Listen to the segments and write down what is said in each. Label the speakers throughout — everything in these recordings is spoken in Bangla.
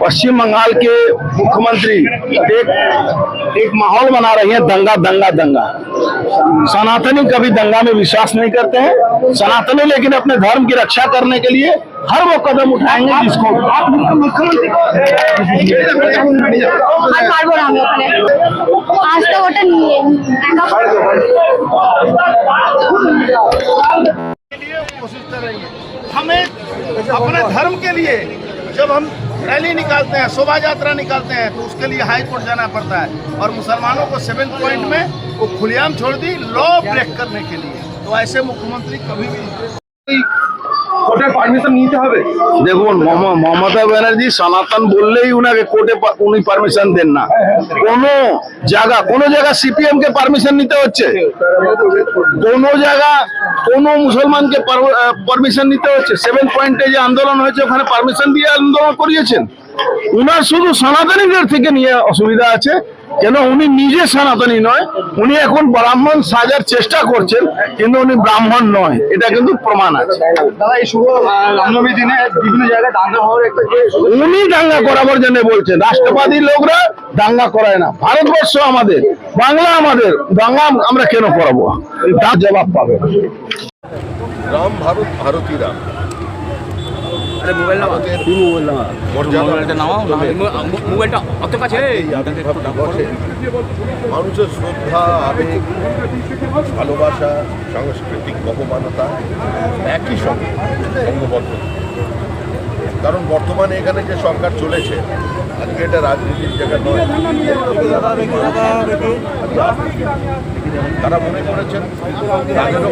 Speaker 1: पश्चिम बंगाल के मुख्यमंत्री एक एक माहौल बना रही है दंगा दंगा दंगा। सनातनी कभी दंगा में विश्वास नहीं करते हैं। सनातनी लेकिन अपने धर्म की रक्षा करने के लिए हर वो कदम उठाएँगे जिसको
Speaker 2: आज तो वोट
Speaker 1: नहीं है। कोशिश करेंगे हमें अपने धर्म के लिए जब हम रैली निकालते हैं, शोभा यात्रा निकालते हैं तो उसके लिए हाई कोर्ट जाना पड़ता है। और मुसलमानों को सेवन पॉइंट में वो खुलेआम छोड़ दी, लॉ ब्रेक करने के लिए। तो ऐसे मुख्यमंत्री कभी भी
Speaker 3: কোর্টের পারমিশন নিতে হবে?
Speaker 1: দেখুন মম- মমতা ব্যানার্জি সনাতন বললেই উনাকে কোর্টে উনি পারমিশন দেন না। কোন জায়গা কোন জায়গা সিপিএম কে পারমিশন নিতে হচ্ছে। কোন জায়গা কোন মুসলমানকে পারমিশন নিতে হচ্ছে। সেভেন পয়েন্টে যে আন্দোলন হয়েছে ওখানে পারমিশন দিয়ে আন্দোলন করিয়েছেন। উনার শুধু সনাতনীদের থেকে নিয়ে অসুবিধা আছে। কেন উনি নিজে সনাতনী নয় উনি এখন ব্রাহ্মণ সাজার চেষ্টা করছেন কিন্তু উনি ব্রাহ্মণ নয়। এটা কিন্তু প্রমাণ আছে।
Speaker 3: দাদা এই শুভ আহ, রামনবমীর দিনে বিভিন্ন জায়গায় দাঙ্গা হওয়ার একটা যে
Speaker 1: উনি দাঙ্গা করাবার জন্য বলছেন রাষ্ট্রবাদী লোকরা দাঙ্গা করায় না। ভারতবর্ষ আমাদের বাংলা আমাদের দাঙ্গা আমরা কেন করাবো? তার জবাব পাবে।
Speaker 4: রাম ভারত ভারতী রাম ভারতের
Speaker 5: মোবাইলটা নামাও না মোবাইলটা অত কাছে?
Speaker 4: মানুষের শ্রদ্ধা আবেগ ভালোবাসা সাংস্কৃতিক বহমানতা একই সঙ্গে কারণ বর্তমানে এখানে যে সরকার চলেছে আজকে এটা রাজনীতির জায়গা নয়। তারা মনে করেছেন তাদেরও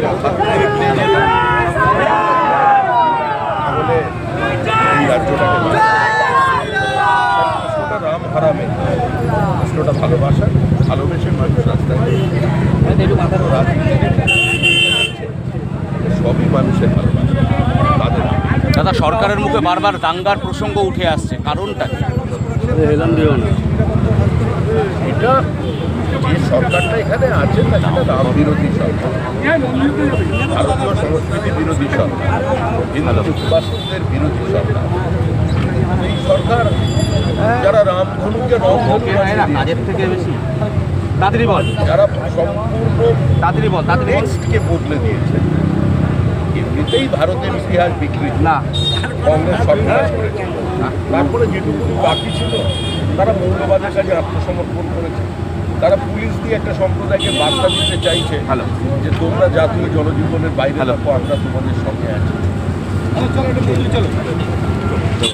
Speaker 4: প্রশ্নটা রাম প্রশ্নটা ভালোবাসা ভালোবেসে মানুষ রাস্তায় সবই মানুষের ভালোবাসা তাদের
Speaker 5: দাদা সরকারের মুখে বারবার দাঙ্গার প্রসঙ্গ উঠে আসছে। কারণটা কি?
Speaker 4: এটা যে সরকারটা এখানে আছে তা সেটা রাম বিরোধী সরকার। ভারতীয় সংস্কৃতি বিরোধী সরকার হিন্দু উপাসকদের বিরোধী সরকার। এই সরকার যারা রামধনুকে রংধনু
Speaker 5: কাজের থেকে বেশি। তাড়াতাড়ি বল
Speaker 4: যারা সম্পূর্ণ
Speaker 5: তাড়াতাড়ি বল তাড়াতাড়ি
Speaker 4: বদলে দিয়েছে। এমনিতেই ভারতের ইতিহাস বিকৃত।
Speaker 5: না।
Speaker 4: কংগ্রেস সরকার করেছে। তারপরে যেটুকু বাকি ছিল তারা মৌলবাদের কাছে আত্মসমর্পণ করেছে। তারা পুলিশ দিয়ে একটা সম্প্রদায়কে বার্তা দিতে চাইছে
Speaker 5: ভালো
Speaker 4: যে তোমরা জাতীয় জনজীবনের বাইরে। থাকো আমরা তোমাদের সঙ্গে আছি।